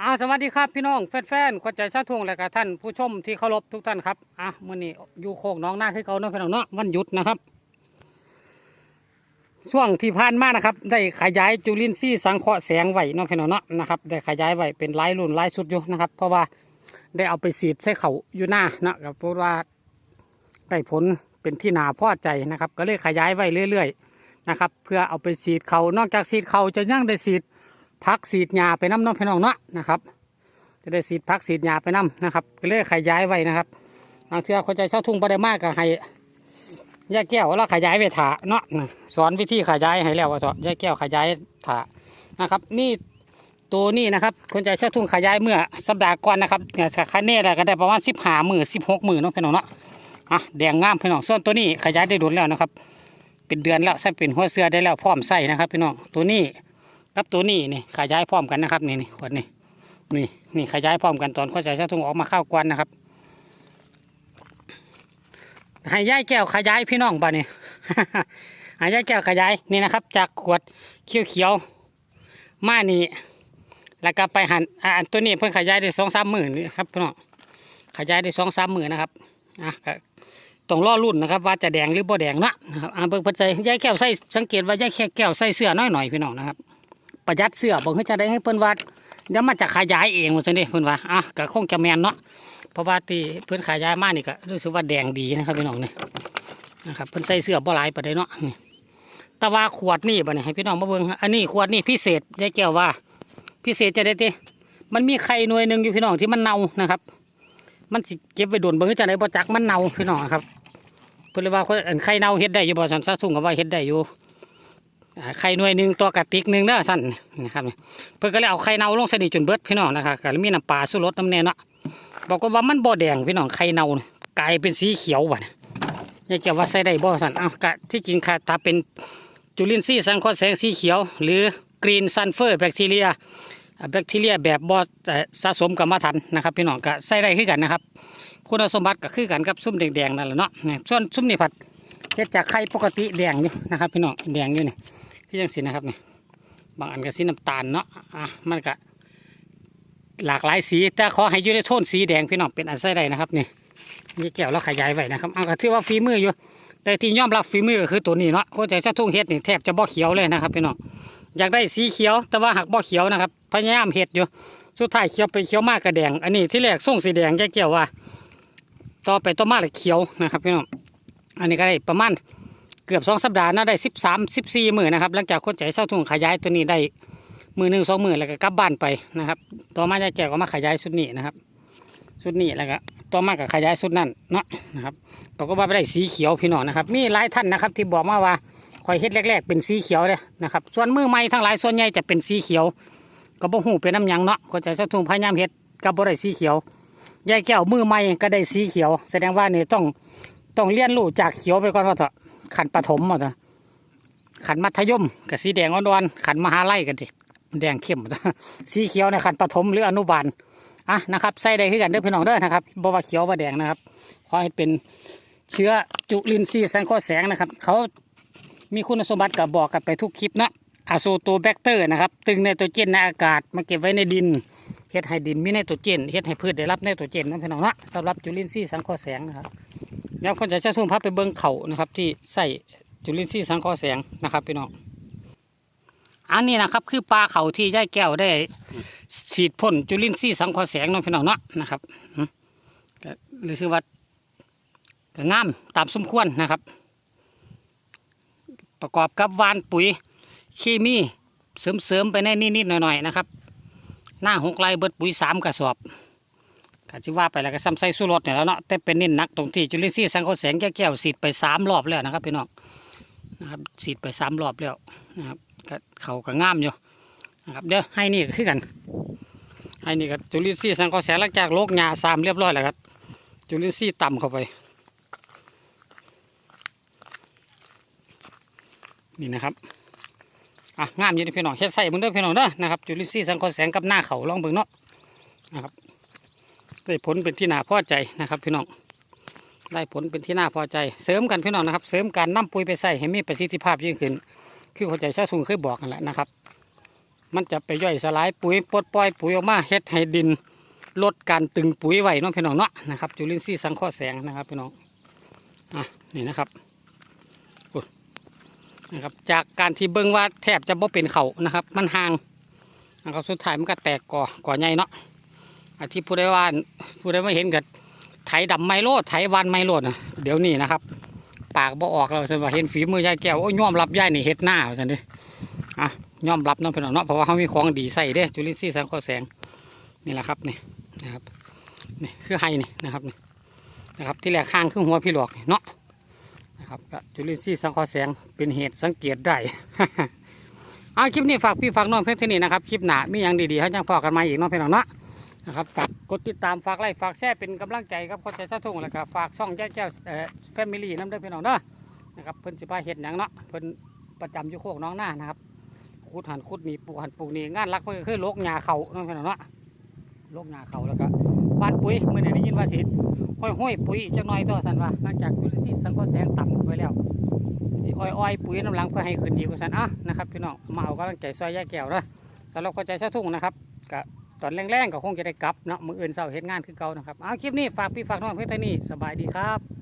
อ่าสวัสดีครับพี่น้องแฟนๆขวัญใจชาทุ่งและก็ท่านผู้ชมที่เคารพทุกท่านครับอะมื่อนี้อยู่โคกน้องหน้าคือเขาเนาะพี่น้องเนาะวันหยุดนะครับ ช่วงที่ผ่านมานะครับ ได้ขยายจุลินทรีย์สังเคราะห์แสงไว้เนาะพี่น้องเนาะนะครับได้ขยายไวเป็นหลายรุ่นหลายชุดอยู่นะครับ เพราะว่าได้เอาไปสีดใส่เขาอยู่หน้าเนาะก็เพราะว่าได้ผลเป็นที่นาพอใจนะครับ ก็เลยขยายไวเรื่อย ๆ นะครับ เพื่อเอาไปสีดเขานอกจากสีดเขาจะยังได้สีด พักสีดหญ้าไปน้ำน้องพี่น้องเนาะนะครับ จะได้สีดพักสีดหญ้าไปน้ำนะครับก็เลยขยายไว้นะครับบางเทื่อคนใจเช่าทุ่งบ่ได้มากก็ให้ยาแก้วแล้วขยายไว้ถาเนาะนะสอนวิธีขยายให้แล้วว่าเถอะยาแก้วขยายถานะครับ นี่ตัวนี้นะครับ คนใจเช่าทุ่งขยายเมื่อสัปดาห์ก่อนนะครับเนี่ยคันเน่ก็ได้ประมาณสิบห้าหมื่นสิบหกหมื่นน้องพี่น้องเนาะอะแดงงามพี่น้องส่วนตัวนี้ขยายได้ดุนแล้วนะครับ เป็นเดือนแล้วใส่เป็นหัวเสือได้แล้วพร้อมใส่นะครับพี่น้องตัวนี้ ครับตัวนี้นี่ขยายพร้อมกันนะครับ นี่นี่ขวดนี่นี่นี่ขยายพร้อมกันตอนข้อใจชาทุ่งออกมาเข้ากวนนะครับให้ย่ายแก้วขยายพี่น้องบ้านี่ให้ย่ายแก้วขยายนี่นะครับ จากขวดเขียวเขียวมานี่แล้วก็ไปหันอ่าอันตัวนี้เพิ่งขยายได้สองสามหมื่นนี่ครับพี่น้องขยายได้สองสามหมื่นนะครับอะต้องรอรุ่นนะครับ ว่าจะแดงหรือบ่แดงนะนะครับอ่าเบิ่งเพิ่นใส่ย่ายแก้วใส่สังเกตว่าย่ายแก้วใส่เสื้อน้อยหน่อยพี่น้องนะครับ ประหยัดเสื้อบอกให้จะได้ให้เพิ่อนว่าเดี๋ยวมันจะขยายเองว่าซั่นเด้เพิ่อนว่าอะก็คงจะแมนเนาะเพราะว่าที่เพิ่อนขายายมากนี่ก็รู้สึกว่าแดงดีนะครับพี่น้องนี่นะครับเพิ่อนใส่เสื้อบ่หลายปานใดเนาะนี่แต่ว่าขวดนี่บ่เนี่ยให้พี่น้องมาเบิ่งอันนี้ขวดนี่พิเศษยายแก้วว่า พิเศษจะได้ติมันมีไข่หน่วยหนึ่งอยู่พี่น้องที่มันเน่านะครับ มันสิเก็บไว้โดนเบิ่งให้จะได้บ่จักมันเน่าพี่น้องครับเพิ่อนเลยว่าอันไข่เน่าเฮ็ดได้อยู่บ่ซั่นซะทุ่งก็ว่าเฮ็ดได้อยู่ ไข่หน่วยหนึ่งตัวกระติกหนึ่งเด้อสั่นนะครับเพื่อก็เลยเอาไข่เน่าลงใส่นี่จนเบิดพี่น้องนะครับก็เลยมีน้ำปลาสู้รสน้ำแน่เนาะบอกว่ามันบ่แดงพี่น้องไข่เน่ากลายเป็นสีเขียวบัดนี้อยากจะว่าใส่ได้บ่สั่นอ้าวกะที่จริงค่ะถ้าเป็นจุลินทรีย์สังเคราะห์แสงสีเขียว หรือกรีนซันเฟอร์แบคทีเรียแบคทีเรียแบบบ่อสะสมกรรมฐานนะครับพี่น้องก็ใส่ได้คือกันนะครับ คุณสมบัติก็คือกันกับซุ้มแดงๆนั่นแหละเนาะนี่ส่วนซุ้มนี่ผัดเฮ็ดจากไข่ปกติแดงอยู่นะครับพี่น้องแดงอยู่นี่ี่ยังสีนะครับนี่บางอันก็สีน้ำตาลเนาะอะมันก็หลากหลายสีแต่ขอให้อยู่ในโทนสีแดงพี่น้องเป็นอันใส่ได้นะครับนี่นี่แก้วเราขยายไว้นะครับเอาก็ถือว่าฝีมืออยู่ แต่ที่ยอมรับฝีมือก็คือตัวนี้เนาะคนใจชาทุ่งเฮ็ดนี่แทบจะบ่เขียวเลยนะครับพี่น้องอยากได้สีเขียวแต่ว่าหักบ่เขียวนะครับพยายามเฮ็ดอยู่สุดท้ายเขียวไปเขียวมากกระแดง อันนี้ที่แรกส่งสีแดงแก้วว่า ต่อไปต่อมาเลยเขียวนะครับพี่น้องอันนี้ก็ได้ประมาณ เกือบสองสัปดาห์นะได้สิบสามสิบสี่หมื่นนะครับหลังจากคนใจเศร้าทุ่งขยายตัวนี้ได้มือหนึ่งสองหมื่นแล้วก็กลับบ้านไปนะครับ ต่อมาจะแก่ก็มาขยายชุดนี้นะครับชุดนี้แล้วก็ต่อมาก็ขยายชุดนั้นเนาะนะครับเราก็ว่าไปได้สีเขียวพี่น้องนะครับ มีหลายท่านนะครับ ที่บอกมาว่าคอยเฮ็ดแรก ๆ เป็นสีเขียวเลยนะครับ ส่วนมือใหม่ทั้งหลายส่วนใหญ่จะเป็นสีเขียวก็บ่หูเป็นน้ำยังเนาะคนใจเศร้าทุ่งพยายามเฮ็ดก็บ่ได้สีเขียวยายแก้วมือใหม่ก็ได้สีเขียว แสดงว่านี่ต้องต้องเรียนรู้จากเขียวไปก่อนว่าเถอะ ขันปฐมอะจ้ะขันมัธยมกับสีแดงอ่อนๆขันมหาลัยกันดิแดงเข้มจ้ะสีเขียวในขันปฐมหรืออนุบาลอะนะครับใส่ได้คือกันเด้อพี่น้องเด้อนะครับบ่ว่าเขียวว่าแดงนะครับขอให้เป็นเชื้อจุลินทรีย์แสงข้อแสงนะครับ เขามีคุณสมบัติกับบอกกันไปทุกคลิปนะอะโซโตแบคเตอร์นะครับ ตึงไนโตรเจนในอากาศมาเก็บไว้ในดินเฮ็ดให้ดินมีไนโตรเจนเฮ็ดให้พืชได้รับไนโตรเจนนะพี่น้องนะสำหรับจุลินทรีย์สังเคราะห์แสงนะครับ เดี๋ยวคนจะเช่าทุ่งพับไปเบิ้งเขานะครับ ที่ใส่จุลินทรีย์สังเคราะห์แสงนะครับพี่น้องอันนี้นะครับ คือปลาเขาที่ย่ายแก้วได้ฉีดพ่นจุลินทรีย์สังเคราะห์แสงน้องพี่น้องเนาะนะครับหรือชื่อว่าก็งามตามสมควรนะครับ ประกอบกับวานปุ๋ยเคมีเสริมๆไปในนิดๆหน่อยๆนะครับ หน้าหกไรเบิดปุ๋ยสามกระสอบ ก็สิว่าไปแล้วก็ซ้ำใส่สู้รถเนี่ยแล้วเนาะแต่เป็นเน้นหนักตรงที่จุลินทรีย์สังเคราะห์แสงแก้วๆสีดไปสามรอบแล้วนะครับพี่น้องนะครับสีดไปสามรอบแล้วนะครับก็เขาก็งามอยู่นะครับเดี๋ยวให้นี่ก็คือกัน ให้นี่ก็จุลินทรีย์สังเคราะห์แสงหลังจากโลกหญ้าสามเรียบร้อยแล้วครับจุลินทรีย์ต่ำเข้าไป นี่นะครับอะงามอยู่นี่พี่น้องเฮ็ดใส่เบิ่งเด้อพี่น้องเด้อนะครับจุลินทรีย์สังเคราะห์แสงกับหน้าเขาลองเบิ่งเนาะนะครับ ได้ผลเป็นที่น่าพอใจนะครับพี่น้องได้ผลเป็นที่น่าพอใจ เสริมกันพี่น้องนะครับ เสริมการนำปุ๋ยไปใส่ให้มีประสิทธิภาพยิ่งขึ้น คือเข้าใจชาทุงเคยบอกกันแหละนะครับ มันจะไปย่อยสลายปุ๋ยปลดปล่อยปุ๋ยออกมาเฮ็ดให้ดินลดการตึงปุ๋ยไว้น้องพี่น้องเนาะนะครับจุลินทรีย์สังเคราะห์แสงนะครับพี่น้องอะนี่นะครับอุ๊ยนะครับจากการที่เบิ่งว่าแทบจะบ่เป็นเขานะครับ มันห่างนะครับสุดท้ายมันก็แตกก่อก่อใหญ่เนาะ อาที่ผู้ใดว่าผู้ใดมาเห็นกับไถดำไมโลดไถวานไมโลดนะเดี๋ยวนี้นะครับ ปากบ่ออกแล้วฉันว่าเห็นฝีมือยายแก้วโอ้ยยอมรับยายนี่เฮ็ดหน้าฉันดิอะยอมรับน้องพี่น้องเนาะเพราะว่าเขามีของดีใส่เด้จุลินทรีย์สังเคราะห์แสงนี่แหละครับนี่นะครับนี่คือไฮนี่นะครับนี่นะครับที่แรกข้างคือหัวพี่หลอกเนาะนะครับจุลินทรีย์สังเคราะห์แสงเป็นเหตุสังเกตได้เอาคลิปนี้ฝากพี่ฝากน้องเพื่อนที่นี่นะครับคลิปหนามีอย่างดีๆให้จังพอกันมาอีกน้องพี่น้องเนาะ นะครับฝากกดติดตามฝากไลค์ฝากแชร์เป็นกำลังใจครับเข้าใจสะทุ่งแล้วก็ฝากช่องแก้วแก้วเอ่อแฟมิลี่น้ำเด้อพี่น้องเด้อนะครับเพิ่นสิพาเฮ็ดหยังเนาะเพิ่นประจำอยู่โคกน้องหน้านะครับขุดหันขุดนี่ปลูกหันปลูกนี่งานหลักเพิ่นก็คือโลกหญ้าเขาเนาะพี่น้องเนาะโลกหญ้าเขาแล้วก็หว่านปุ๋ยเมื้อนี้ได้ยินว่าสิห้อยห้อยปุ๋ยอีกจักหน่อยตัวสันว่าหลังจากจุลินทรีย์สังเคราะห์แสงต่ำไปแล้วสิอ้อยอ้อยปุ๋ยน้ำหลังเพื่อให้ขึ้นดีกว่าสันอะนะครับพี่น้องมาเอากำลังใจซอยยายแก้วเด้อสำหรับเข้าใจสาทุ่งนะครับก็ ตอนแรงๆก็คงจะได้กลับเนาะมืออื่นเศร้าเห็นงานคือเก่านะครับเอาคลิปนี้ฝากพี่ฝากน้องเพื่อนท่านี่สบายดีครับ